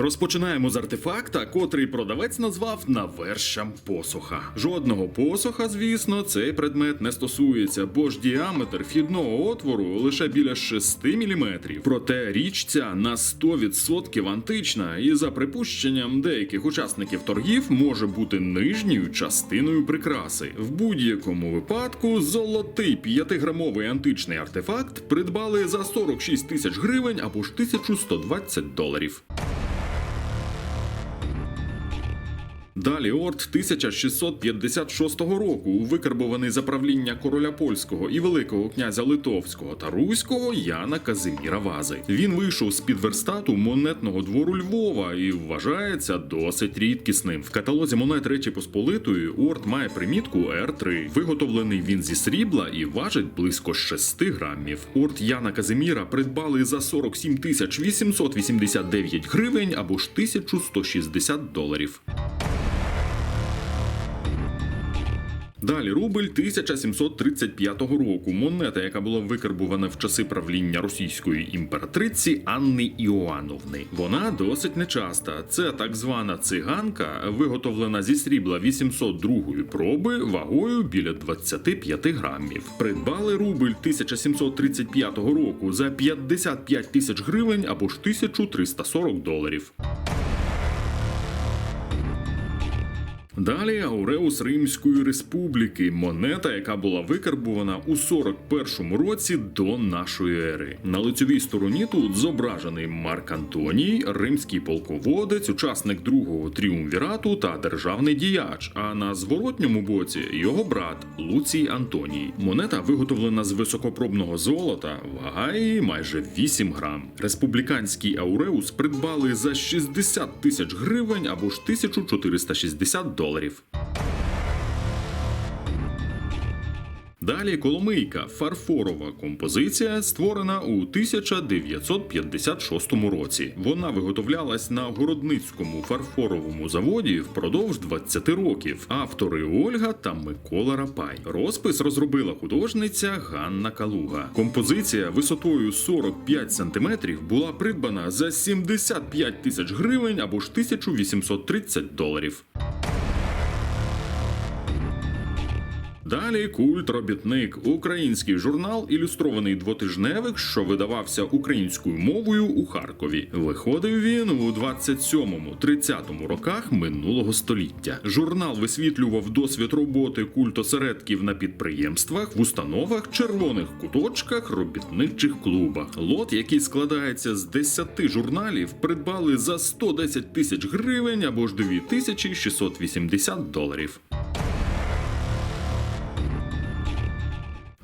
Розпочинаємо з артефакта, котрий продавець назвав навершам посоха. Жодного посоха, звісно, цей предмет не стосується, бо ж діаметр вхідного отвору лише біля 6 мм. Проте річ ця на 100% антична, і за припущенням деяких учасників торгів може бути нижньою частиною прикраси. В будь-якому випадку золотий 5-грамовий античний артефакт придбали за 46 тисяч гривень або ж 1120 доларів. Далі орд 1656 року, викарбований за правління короля польського і великого князя Литовського та Руського Яна Казиміра Вази. Він вийшов з під верстату монетного двору Львова і вважається досить рідкісним. В каталозі монет Речі Посполитої орд має примітку R3. Виготовлений він зі срібла і важить близько 6 грамів. Орд Яна Казиміра придбали за 47 тисяч 889 гривень або ж 1160 доларів. Далі рубль 1735 року. Монета, яка була викарбувана в часи правління російської імператриці Анни Іоанновни. Вона досить нечаста. Це так звана циганка, виготовлена зі срібла 802 проби вагою біля 25 грамів. Придбали рубль 1735 року за 55 тисяч гривень або ж 1340 доларів. Далі Ауреус Римської Республіки, монета, яка була викарбувана у 41-му році до нашої ери. На лицьовій стороні тут зображений Марк Антоній, римський полководець, учасник другого тріумвірату та державний діяч. А на зворотньому боці його брат Луцій Антоній. Монета виготовлена з високопробного золота, вага її майже 8 грам. Республіканський Ауреус придбали за 60 тисяч гривень або ж 1460 доларів. Далі Коломийка фарфорова композиція, створена у 1956 році. Вона виготовлялась на городницькому фарфоровому заводі впродовж 20 років. Автори Ольга та Микола Рапай. Розпис розробила художниця Ганна Калуга. Композиція висотою 45 см була придбана за 75 тисяч гривень або ж 1830 доларів. Далі культ робітник, український журнал, ілюстрований двотижневик, що видавався українською мовою у Харкові. Виходив він у 27-30 роках минулого століття. Журнал висвітлював досвід роботи культосередків на підприємствах, в установах, червоних куточках, робітничих клубах. Лот, який складається з 10 журналів, придбали за 110 тисяч гривень або ж 2680 доларів.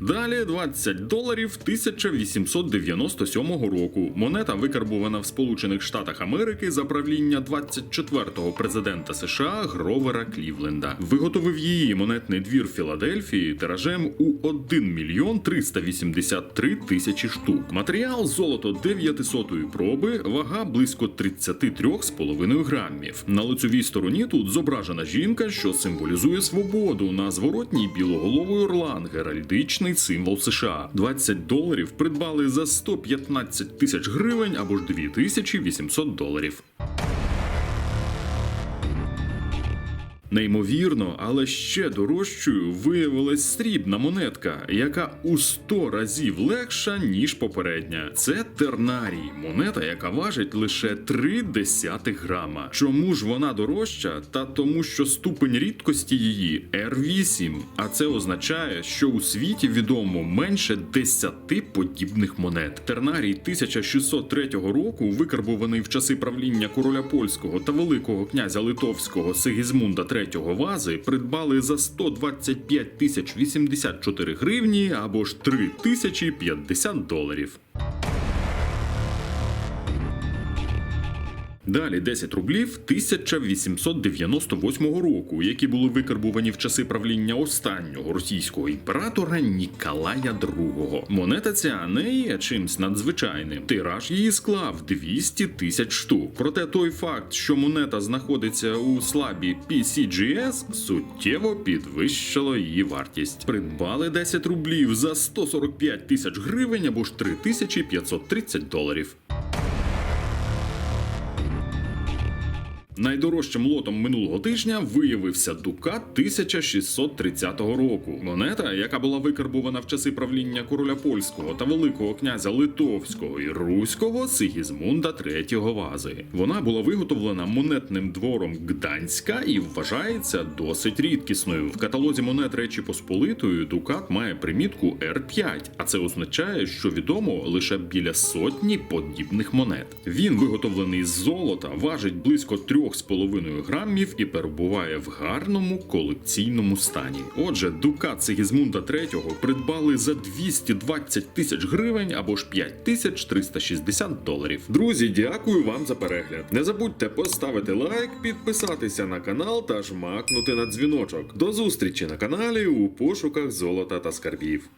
Далі 20 доларів 1897 року. Монета викарбувана в Сполучених Штатах Америки за правління 24-го президента США Гровера Клівленда. Виготовив її монетний двір Філадельфії тиражем у 1 мільйон 383 тисячі штук. Матеріал золото 900 проби, вага близько 33,5 грамів. На лицевій стороні тут зображена жінка, що символізує свободу. На зворотній білоголовий орлан, геральдичний символ США. 20 доларів придбали за 115 тисяч гривень або ж 2800 доларів. Неймовірно, але ще дорожчою виявилась срібна монетка, яка у 100 разів легша, ніж попередня. Це тернарій, монета, яка важить лише 3 десятих грама. Чому ж вона дорожча? Та тому, що ступень рідкості її R8, а це означає, що у світі відомо менше 10 подібних монет. Тернарій 1603 року, викарбований в часи правління короля польського та великого князя литовського Сигізмунда III вази, придбали за 125 тисяч 84 гривні або ж 3 тисячі 50 доларів. Далі 10 рублів 1898 року, які були викарбувані в часи правління останнього російського імператора Ніколая II. Монета ця не є чимсь надзвичайним. Тираж її склав 200 тисяч штук. Проте той факт, що монета знаходиться у слабі PCGS, суттєво підвищило її вартість. Придбали 10 рублів за 145 тисяч гривень або ж 3530 доларів. Найдорожчим лотом минулого тижня виявився Дукат 1630 року. Монета, яка була викарбувана в часи правління короля польського та великого князя Литовського і Руського Сигізмунда III Вази. Вона була виготовлена монетним двором Гданська і вважається досить рідкісною. В каталозі монет Речі Посполитої Дукат має примітку R5, а це означає, що відомо лише біля сотні подібних монет. Він виготовлений з золота, важить близько 3,5 грамів і перебуває в гарному колекційному стані. Отже, дукат Сигізмунда III придбали за 220 тисяч гривень або ж 5360 доларів. Друзі, дякую вам за перегляд. Не забудьте поставити лайк, підписатися на канал та жмакнути на дзвіночок. До зустрічі на каналі у пошуках золота та скарбів.